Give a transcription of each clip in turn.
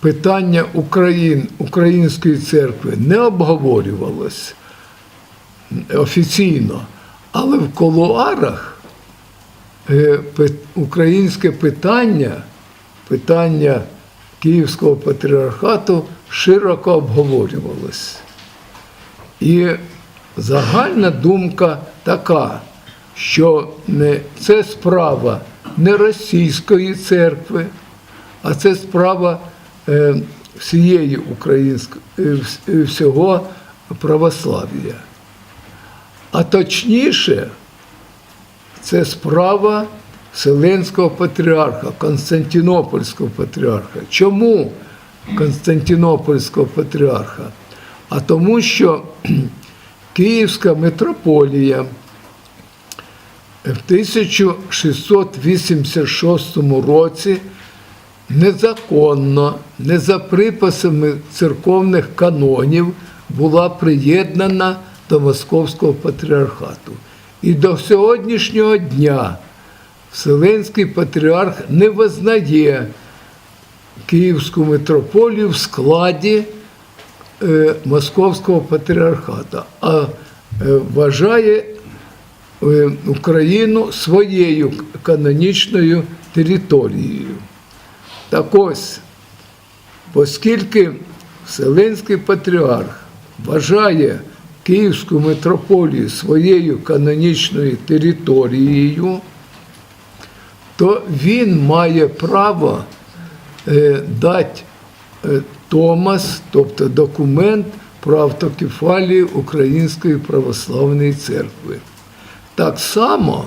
питання Україн, Української церкви не обговорювалось офіційно, але в колуарах е, українське питання, питання Київського патріархату широко обговорювалось. І загальна думка така, що це справа не російської церкви, а це справа всієї української, е, е, всього православ'я. А точніше, це справа Вселенського патріарха, Константинопольського патріарха. Чому Константинопольського патріарха? А тому, що Київська митрополія в 1686 році незаконно, не за приписами церковних канонів була приєднана до Московського патріархату. І до сьогоднішнього дня Вселенський патріарх не визнає Київську митрополію в складі е, Московського патріархату, а е, вважає е, Україну своєю канонічною територією. Так ось, оскільки Вселенський патріарх вважає Київську митрополію своєю канонічною територією, то він має право е, дати е, Томас, тобто документ про автокефалію Української православної церкви. Так само,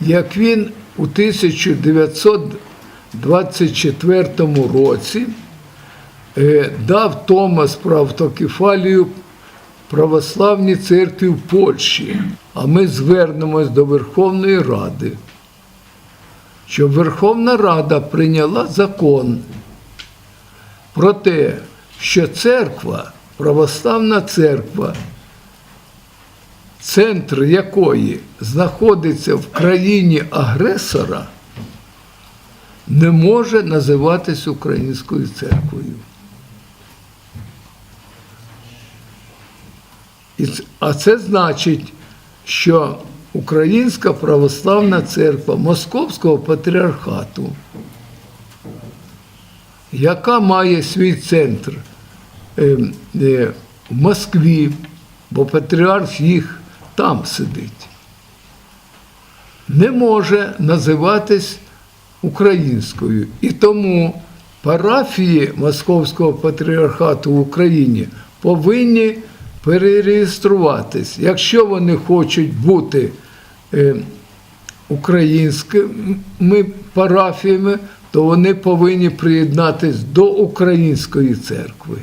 як він у 1924 році е, дав Томас про автокефалію православній церкві в Польщі, а ми звернемось до Верховної Ради, щоб Верховна Рада прийняла закон про те, що церква, православна церква, центр якої знаходиться в країні агресора, не може називатись українською церквою. А це значить, що Українська православна церква Московського патріархату, яка має свій центр е, е, в Москві, бо патріарх їх там сидить, не може називатись українською. І тому парафії Московського патріархату в Україні повинні перереєструватись. Якщо вони хочуть бути е, українськими парафіями, то вони повинні приєднатись до української церкви.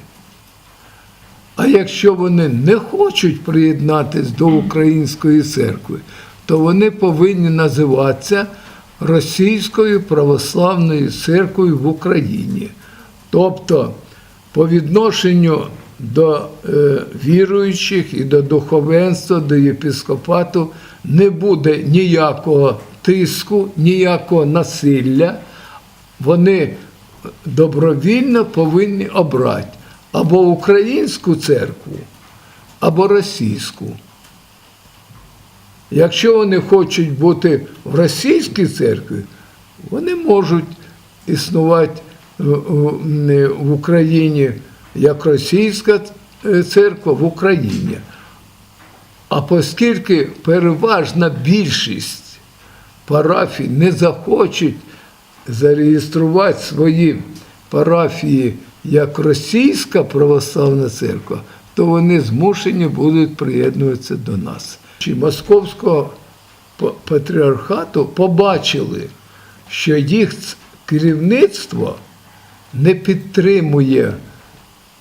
А якщо вони не хочуть приєднатись до української церкви, то вони повинні називатися Російською православною церквою в Україні. Тобто, по відношенню до е, віруючих і до духовенства, до єпископату не буде ніякого тиску, ніякого насилля. Вони добровільно повинні обрати або українську церкву, або російську. Якщо вони хочуть бути в російській церкві, вони можуть існувати в Україні як російська е, церква в Україні. А оскільки переважна більшість парафій не захочуть зареєструвати свої парафії як російська православна церква, то вони змушені будуть приєднуватися до нас. Чи Московського патріархату побачили, що їх керівництво не підтримує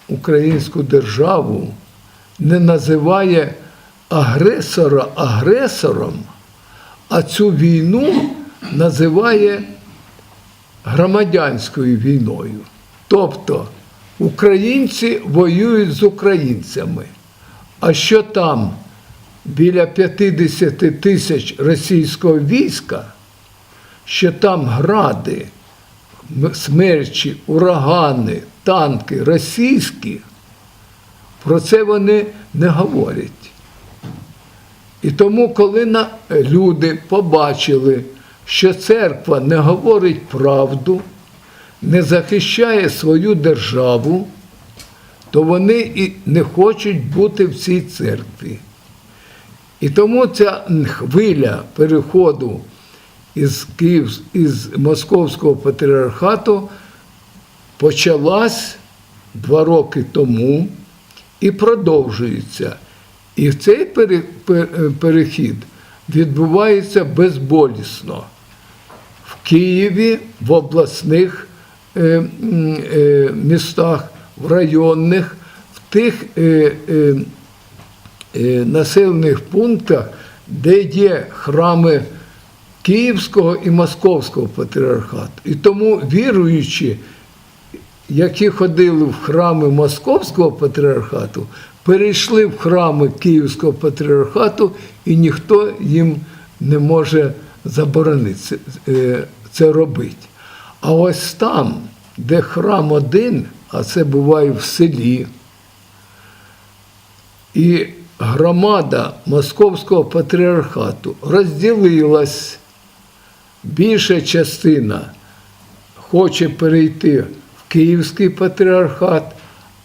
українську державу, не називає агресора агресором, а цю війну називає громадянською війною. Тобто українці воюють з українцями. А що там біля 50 тисяч російського війська, що там гради, смерчі, урагани, танки російські, про це вони не говорять. І тому, коли люди побачили, що церква не говорить правду, не захищає свою державу, то вони і не хочуть бути в цій церкві. І тому ця хвиля переходу із, Київ, із Московського патріархату почалась два роки тому і продовжується. І цей е, перехід відбувається безболісно в Києві, в обласних е, е, містах, в районних, в тих населених пунктах, де є храми Київського і Московського патріархату. І тому віруючі, які ходили в храми Московського патріархату, перейшли в храми Київського патріархату, і ніхто їм не може заборонити це, е, робити. А ось там, де храм один, а це буває в селі, і громада Московського патріархату розділилась. Більша частина хоче перейти в Київський патріархат,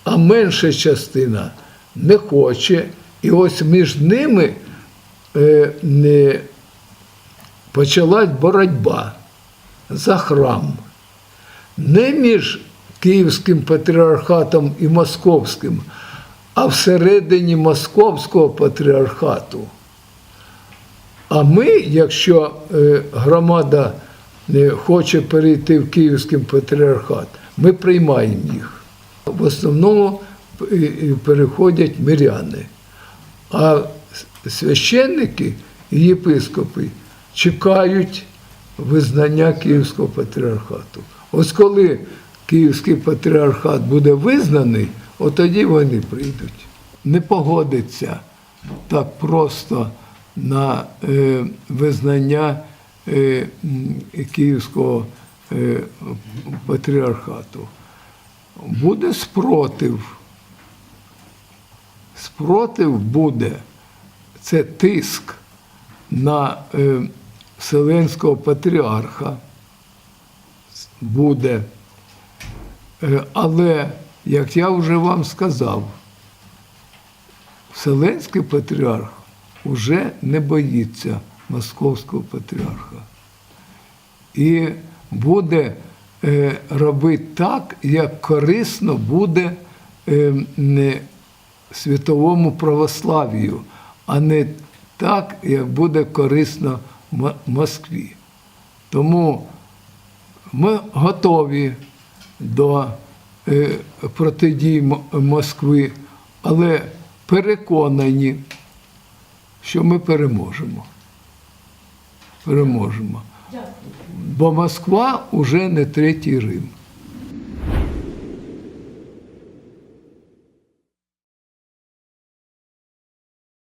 а менша частина не хоче. І ось між ними е, не почалась боротьба за храм. Не між Київським патріархатом і Московським, а всередині Московського патріархату. А ми, якщо е, громада хоче перейти в Київський патріархат, ми приймаємо їх. В основному е, переходять миряни. А священники і єпископи чекають визнання Київського патріархату. Ось коли Київський патріархат буде визнаний, от тоді вони прийдуть. Не погодиться так просто на е, визнання е, Київського е, патріархату. Буде спротив. Спротив буде це тиск на е, Вселенського патріарха буде. Е, але, як я вже вам сказав, Вселенський патріарх уже не боїться Московського патріарха. І буде е, робити так, як корисно буде е, не світовому православ'ю, а не так, як буде корисно Москві. Тому ми готові до протидії Москви, але переконані, що ми переможемо. Переможемо. Бо Москва вже не третій Рим.